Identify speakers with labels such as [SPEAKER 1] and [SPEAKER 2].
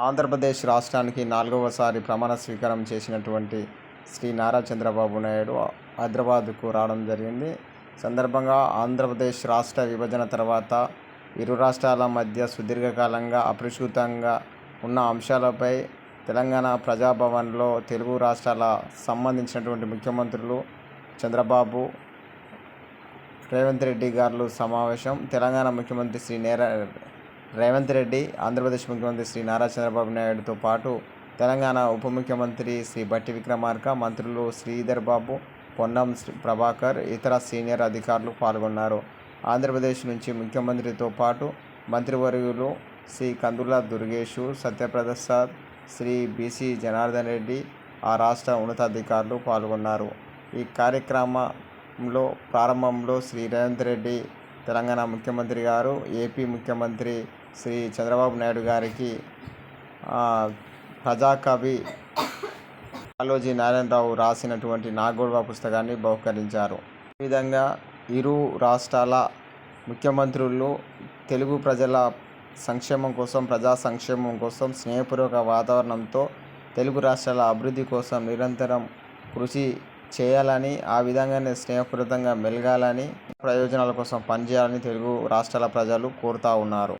[SPEAKER 1] ఆంధ్రప్రదేశ్ రాష్ట్రానికి నాలుగవసారి ప్రమాణ స్వీకారం చేసినటువంటి శ్రీ నారా చంద్రబాబు నాయుడు హైదరాబాద్కు రావడం జరిగింది. సందర్భంగా ఆంధ్రప్రదేశ్ రాష్ట్ర విభజన తర్వాత ఇరు రాష్ట్రాల మధ్య సుదీర్ఘకాలంగా అపరిష్కృతంగా ఉన్న అంశాలపై తెలంగాణ ప్రజాభవన్లో తెలుగు రాష్ట్రాల సంబంధించినటువంటి ముఖ్యమంత్రులు చంద్రబాబు రేవంత్ రెడ్డి గారు సమావేశం. తెలంగాణ ముఖ్యమంత్రి శ్రీ నేర రేవంత్ రెడ్డి ఆంధ్రప్రదేశ్ ముఖ్యమంత్రి శ్రీ నారా చంద్రబాబు నాయుడుతో పాటు తెలంగాణ ఉప ముఖ్యమంత్రి శ్రీ బట్టి విక్రమార్క మంత్రులు శ్రీధర్ బాబు పొన్నం శ్రీ- ప్రభాకర్ ఇతర సీనియర్ అధికారులు పాల్గొన్నారు. ఆంధ్రప్రదేశ్ నుంచి ముఖ్యమంత్రితో పాటు మంత్రివర్యులు శ్రీ కందుల దుర్గేషు సత్యప్రసాద్ శ్రీ బీసీ జనార్దన్ రెడ్డి ఆ రాష్ట్ర ఉన్నతాధికారులు పాల్గొన్నారు. ఈ కార్యక్రమంలో ప్రారంభంలో శ్రీ రేవంత్ రెడ్డి తెలంగాణ ముఖ్యమంత్రి గారు ఏపీ ముఖ్యమంత్రి శ్రీ చంద్రబాబు నాయుడు గారికి ప్రజాకవి కాళోజీ నారాయణరావు రాసినటువంటి నాగోడవ పుస్తకాన్ని బహుకరించారు. ఈ విధంగా ఇరు రాష్ట్రాల ముఖ్యమంత్రులు తెలుగు ప్రజల సంక్షేమం కోసం ప్రజా సంక్షేమం కోసం స్నేహపూర్వక వాతావరణంతో తెలుగు రాష్ట్రాల అభివృద్ధి కోసం నిరంతరం కృషి చేయాలని ఆ విధంగానే స్నేహపూరితంగా మెలగాలని ప్రయోజనాల కోసం పనిచేయాలని తెలుగు రాష్ట్రాల ప్రజలు కోరుతా ఉన్నారు.